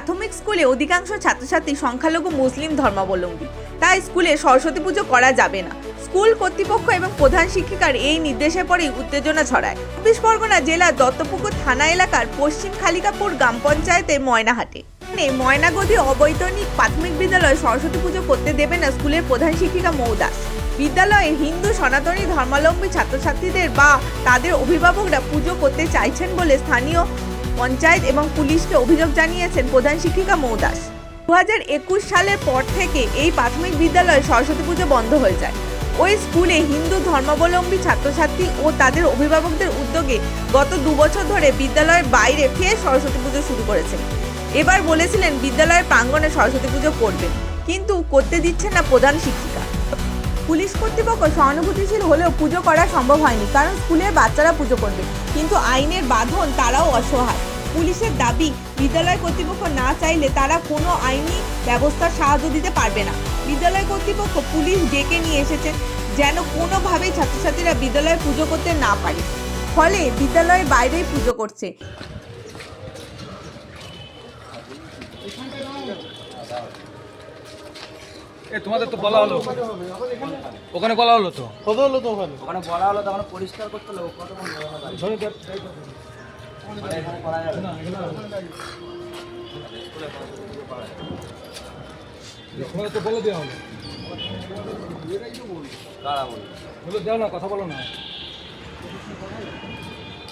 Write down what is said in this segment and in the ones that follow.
প্রাথমিক স্কুলে অধিকাংশ ছাত্রছাত্রী সংখ্যালঘু মুসলিম ধর্মাবলম্বী। তাই স্কুলে সরস্বতী পুজো করা যাবে না। স্কুল কর্তৃপক্ষ এবং প্রধান শিক্ষিকার এই নির্দেশের পরেই উত্তেজনা ছড়ায়। চব্বিশ পরগনা জেলার দত্তপুকুর থানা এলাকার পশ্চিম খালিকাপুর গ্রাম পঞ্চায়েতের ময়নাহাটে। ময়নাগদি অবৈতনিক প্রাথমিক বিদ্যালয়ে সরস্বতী পুজো করতে দেবে না স্কুলের প্রধান শিক্ষিকা মৌদাস বিদ্যালয়ে হিন্দু, সনাতনী ধর্মাবলম্বী ছাত্রছাত্রীদের বা তাদের অভিভাবকরা পুজো করতে চাইছেন বলে স্থানীয় পঞ্চায়েত এবং পুলিশকে অভিযোগ জানিয়েছেন প্রধান শিক্ষিকা মৌদাস। দু হাজার একুশ সালের পর থেকে এই প্রাথমিক বিদ্যালয়ে সরস্বতী পুজো বন্ধ হয়ে যায়। ওই স্কুলে হিন্দু ধর্মাবলম্বী ছাত্রছাত্রী ও তাদের অভিভাবকদের উদ্যোগে গত দু বছর ধরে বিদ্যালয়ের বাইরে ফের সরস্বতী পুজো শুরু করেছেন এবার বলেছিলেন বিদ্যালয়ের প্রাঙ্গণে সরস্বতী পুজো করবেন, কিন্তু করতে দিচ্ছেন না প্রধান শিক্ষিকা। পুলিশ কর্তৃপক্ষ সহানুভূতিশীল হলেও পুজো করা সম্ভব হয়নি, কারণ স্কুলের বাচ্চারা পুজো করবে। কিন্তু আইনের বাঁধন তারাও অসহায়। পুলিশের দাবি, বিদ্যালয় কর্তৃপক্ষ না চাইলে তারা কোনো আইনি ব্যবস্থার সাহায্য দিতে পারবে না। বিদ্যালয় কর্তৃপক্ষ পুলিশ ডেকে নিয়ে এসেছেন যেন কোনোভাবেই ছাত্রছাত্রীরা বিদ্যালয়ে পুজো করতে না পারে। ফলে বিদ্যালয়ের বাইরেই পুজো করছে। এ তোমাদের তো বলা হলো। ওখানে বলা হলো তো? কত হলো তো ওখানে। ওখানে বলা হলো তখন পরিষ্কার করতে হলো কতক্ষণ। তোমাদের তো বলে দেওয়া হলো। কারা বলবে? বলে দাও না কথা বলো না এই প্রদীপটা কি হয়েছে এতে?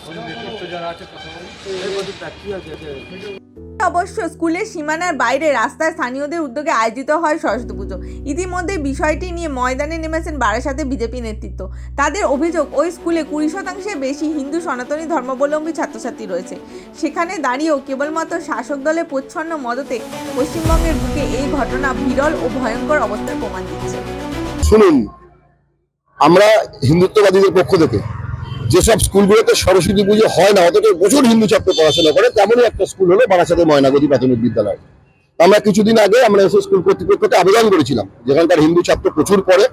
অবশ্য স্কুলের সীমানার বাইরে রাস্তায় স্থানীয়দের উদ্যোগে আয়োজিত হয় সরস্বতী পুজো। ইতিমধ্যে বিষয়টি নিয়ে ময়দানে নেমেছেন বারাসাতে বিজেপি নেতৃত্ব। তাদের অভিযোগ, ওই স্কুলে কুড়ি শতাংশের বেশি হিন্দু সনাতনী ধর্মাবলম্বী ছাত্রছাত্রী রয়েছে। সেখানে দাঁড়িয়েও কেবলমাত্র শাসক দলের প্রচ্ছন্ন মদতে পশ্চিমবঙ্গের বুকে এই ঘটনা বিরল ও ভয়ঙ্কর অবস্থার প্রমাণ দিচ্ছে। শুনুন, আমরা হিন্দুত্ববাদীদের পক্ষ থেকে যেসব স্কুলগুলোতে সরস্বতী পুজো হয় না, অথচ প্রচুর হিন্দু ছাত্র পড়াশোনা করে, তেমনই একটা স্কুল হলো বারাসাতে ময়নাগতি প্রাথমিক বিদ্যালয়। আমরা কিছুদিন আগে আমরা এসে স্কুল কর্তৃপক্ষকে আবেদন করেছিলাম, যেখানকার হিন্দু ছাত্র প্রচুর পড়ে,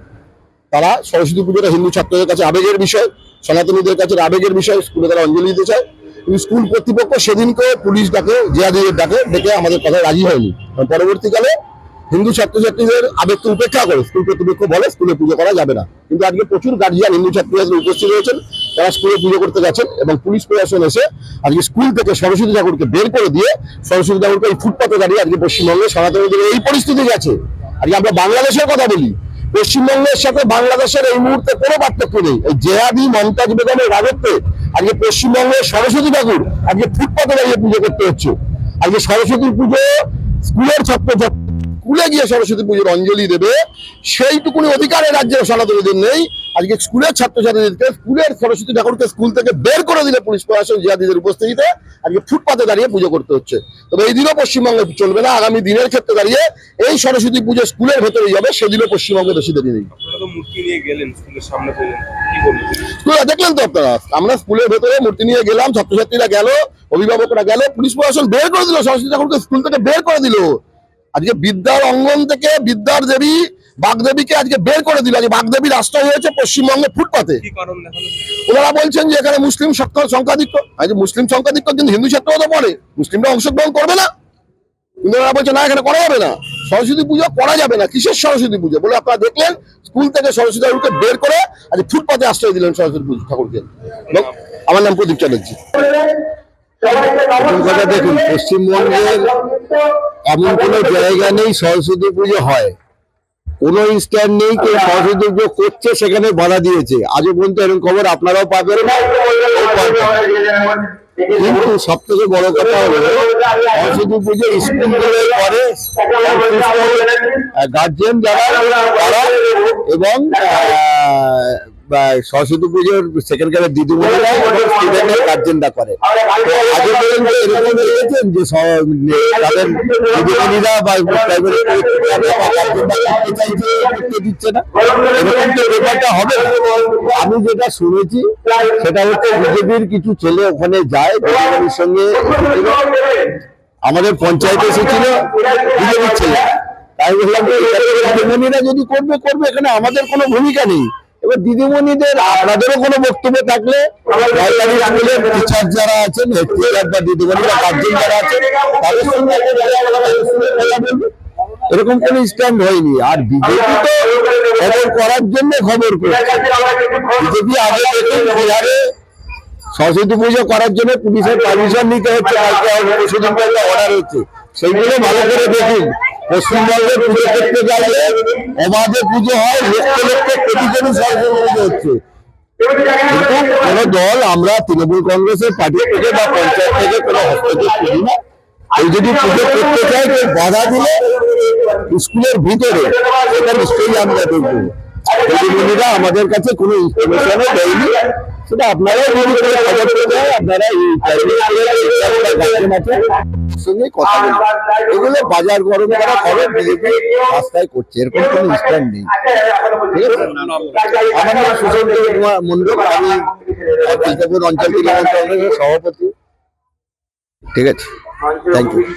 তারা সরস্বতী পুজোটা হিন্দু ছাত্রদের কাছে আবেগের বিষয়, সনাতনীদের কাছে আবেগের বিষয়, স্কুলে তারা অঞ্জলি দিতে চায়। কিন্তু স্কুল কর্তৃপক্ষ সেদিনকে পুলিশ ডাকে জিয়াদিদের ডাকে ডেকে আমাদের কথা রাজি হয়নি। পরবর্তীকালে হিন্দু ছাত্রছাত্রীদের আবেগকে উপেক্ষা করে, স্কুল কর্তৃপক্ষ বলে স্কুলে পুজো করা যাবে না। কিন্তু আজকে প্রচুর গার্জিয়ান হিন্দু ছাত্রছাত্রী উপস্থিত হয়েছেন তারা স্কুলে পুজো করতে গেছেন এবং পুলিশ প্রশাসন এসে আজকে স্কুল থেকে সরস্বতী ঠাকুরকে বের করে দিয়ে সরস্বতী ঠাকুরকে এই ফুটপাতে দাঁড়িয়ে আজকে পশ্চিমবঙ্গে সনাতনীদের এই পরিস্থিতি গেছে। আজকে আমরা বাংলাদেশের কথা বলি। পশ্চিমবঙ্গের সাথে বাংলাদেশের এই মুহূর্তে কোনো পার্থক্য নেই। এই জেহাদি, মমতাজ বেগমের রাজত্বে আজকে পশ্চিমবঙ্গের সরস্বতী ঠাকুর আজকে ফুটপাতে দাঁড়িয়ে পুজো করতে হচ্ছে। আজকে সরস্বতী পুজো স্কুলের ছাত্র স্কুলে গিয়ে সরস্বতী পুজোর অঞ্জলি দেবে, সেইটুকুনি অধিকারের রাজ্যের সনাতনীদের নেই। আজকে স্কুলের ছাত্রছাত্রীদেরকে স্কুলের সরস্বতী ঠাকুরকে স্কুল থেকে বের করে দিলে পুলিশ প্রশাসন জিয়াদিদের উপস্থিতিতে আজকে ফুটপাতে দাঁড়িয়ে পুজো করতে হচ্ছে। তবে এই দিনও পশ্চিমবঙ্গে চলবে না আগামী দিনের ক্ষেত্রে দাঁড়িয়ে এই সরস্বতী পুজো স্কুলের ভেতরেই যাবে সেদিনও পশ্চিমবঙ্গে বেশি দেরি নেই। দেখলেন তো আপনারা? আমরা স্কুলের ভেতরে মূর্তি নিয়ে গেলাম ছাত্রছাত্রীরা গেল অভিভাবকরা গেল পুলিশ প্রশাসন বের করে দিল সরস্বতী ঠাকুরকে স্কুল থেকে বের করে দিল। আজকে বিদ্যার অঙ্গন থেকে বিদ্যার দেবী বাগদেবীকে আজকে বের করে দিল। আজকে বাগদেবীর আশ্রয় হয়েছে পশ্চিমবঙ্গে ফুটপাতে। ওনারা বলছেন যে এখানে মুসলিম সংখ্যা- সংখ্যাধিক্য। আজ মুসলিম সংখ্যাধিক্য কিন্তু হিন্দু ছাত্রও তো পড়ে। মুসলিমরা অংশগ্রহণ করবে না। কিন্তু ওনারা বলছে না এখানে করা যাবে না। সরস্বতী পুজো করা যাবে না। কিসের সরস্বতী পুজো? বলে আপনারা দেখলেন স্কুল থেকে সরস্বতী ঠাকুরকে বের করে আজ ফুটপাতে আশ্রয় দিলেন সরস্বতী পুজো ঠাকুরকে। আমার নাম প্রদীপ চ্যাটার্জি। কথা দেখুন পশ্চিমবঙ্গের এমন কোনো জায়গা নেই সরস্বতী পুজো হয়। কোনো ইনস্ট্যান্ড নেই কেউ সরস্বতী পুজো করছে সেখানে বাধা দিয়েছে আজও পর্যন্ত এরকম খবর আপনারাও পাবেন কিন্তু সব থেকে বড় কথা হলো সরস্বতী পুজো স্কুলগুলো করে গার্জেন যারা এবং সরস্বতী পুজোর সেকেন্ড কারের দিদিমণিরা স্টুডেন্টের গার্জেনরা করে। তো আগে পর্যন্ত এরকম দেখেছেন যে তাদের দিদিমণিরা বা প্রাইভেট দিচ্ছে না। এরকম তো ব্যাপারটা হবে আমি যেটা শুনেছি সেটা হচ্ছে বিজেপির কিছু ছেলে ওখানে যায় দিদিমণির সঙ্গে আমাদের পঞ্চায়েতে এসেছিল বিজেপির ছেলে। তাই বললাম দিদিমণিরা যদি করবে করবে এখানে আমাদের কোনো ভূমিকা নেই। এবার দিদিমণিদের আপনাদেরও কোনো বক্তব্য থাকলে টিচার যারা আছেন হেড টিচার বা দিদিমণি বা গার্জেন যারা আছেন, তাদের সঙ্গে। এরকম কোনো স্ট্যান্ড হয়নি। আর বিজেপি তো খবর করার জন্য খবর করছে। বিজেপি আগে সরস্বতী পুজো করার জন্য পুলিশের পারমিশন নিতে হচ্ছে অর্ডার হচ্ছে। সেইগুলো ভালো করে দেখুন। পশ্চিমবঙ্গে পুজো করতে গেলে অবাধে পুজো হয়, লক্ষ লক্ষ কোটি কোটি পুজো হচ্ছে। কোন দল আমরা তৃণমূল কংগ্রেসের পার্টি থেকে বা পঞ্চায়েত থেকে কোনো হস্তক্ষেপ করি না। কেউ যদি পুজো করতে চায়, কেউ বাধা দিলে স্কুলের ভিতরে, সেটা নিশ্চয়ই আমরা দেখব। দিদিমণিরা আমাদের কাছে কোনো ইনফরমেশনও দেয়নি। সেটা আপনারা তাদের সঙ্গে কথা বলবেন এগুলো বাজার গরম করা বিজেপি রাস্তায় করছে, এরকম কোনো স্ট্যান্ড নেই। আমার নাম কুমার মন্ডল আমি অঞ্চল সভাপতি। ঠিক আছে? Thank you